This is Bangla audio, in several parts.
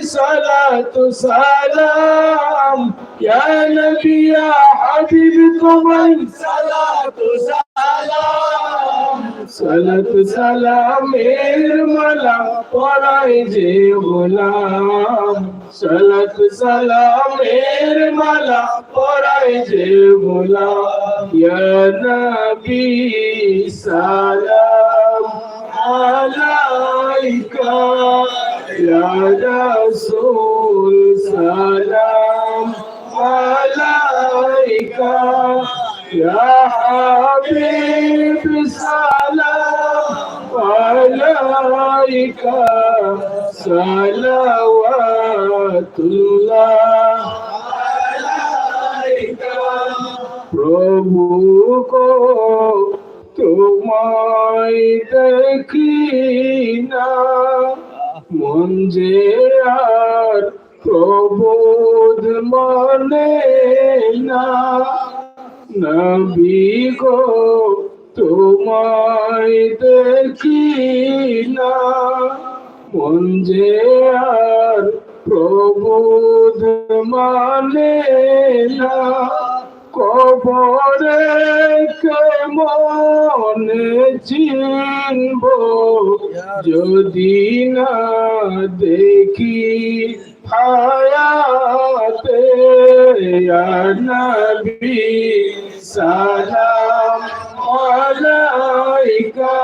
صلاة سلام يا نبي يا حبيب তোমায় صلاة سلام সালাত সালামের মালা পরায় যে গোলাম সালাত সালামের মালা পরায় যে গোলাম ইয়া নবী সালাম আলাইকা ইয়া রাসূল সালাম আলাইকা ইয়া হাবিব সালাম আলাইকা সালাওয়াতুল্লাহ আলাইকা প্রভু গো তোমায় দেখি না যে আর প্রবোধ মানে না। নবী গো, তোমায় দেখি না। যে আর প্রবোধ মানে না। কবরে কেমনে চিনব? যদি না দেখি হায়াতে নবী সালাম আলাইকা,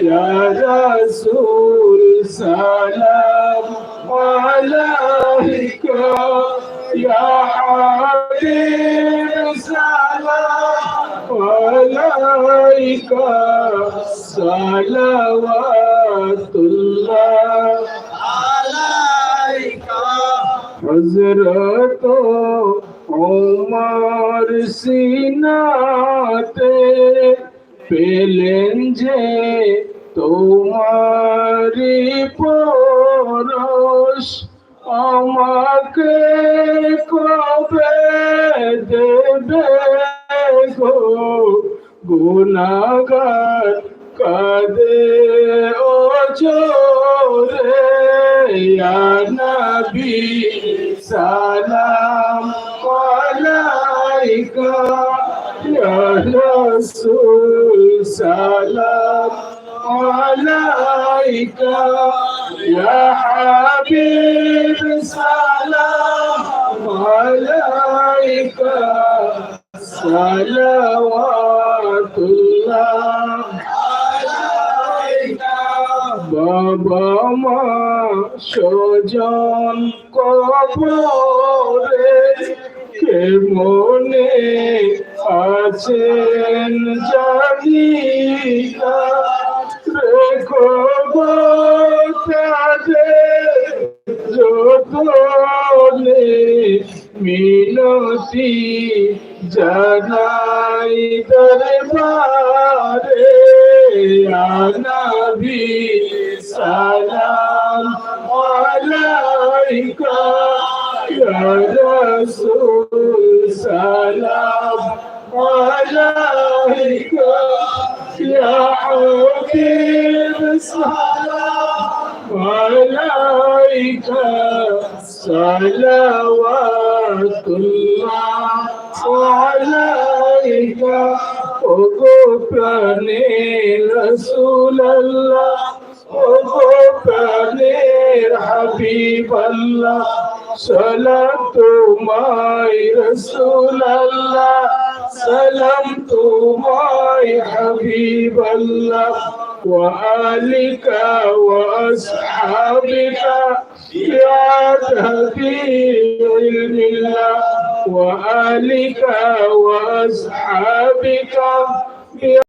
ইয়া রাসূল, সালাম আলাইকা, ইয়া সালাম আলাইকা সালাওয়াতুল্লাহ। হজরত ওমর সিনাতে পেলেন যে তোমারি পরশ আমাকে কবে দেবে? গো গুনাগার কাদে ও ইয়া নবী সালাম আলাইকা ইয়া রাসূল সালাম আলাইকা ইয়া হাবিব সালাম আলাইকা সালাওয়াতুল্লাহ বাবা মা সজন কবরে কে মনে আছেন জানি রেখো তাদের যতনে মিনতি জানাই দরবারে নবী সালাম আলাইকা, ইয়া রাসূল সালাম আলাইকা, ইয়া হাবিব সালাম আলাইকা সালাওয়াতুল্লাহ عليك وغفرني رسول الله وغفرني حبيب الله سلام تماي رسول الله سلام تماي حبيب الله وآلك وأصحابك يا تهدي علم الله وآلك وأصحابك يا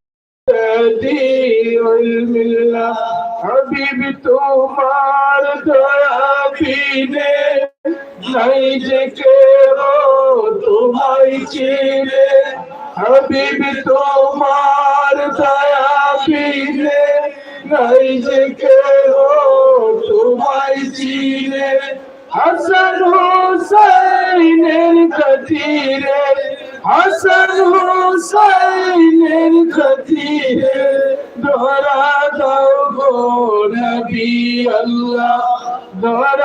تهدي علم الله حبيب তোমার দয়া বিনে নাই যে কেরো তোমায় চিনে হাবিব তোমার দয়া বিনে নাই যে কেরো তোমায় চিনে হাসান হুসাইনের খাতিরে হাসান হুসাইনের খাতিরে দোহরা দাও গো নবী আল্লাহ ধরা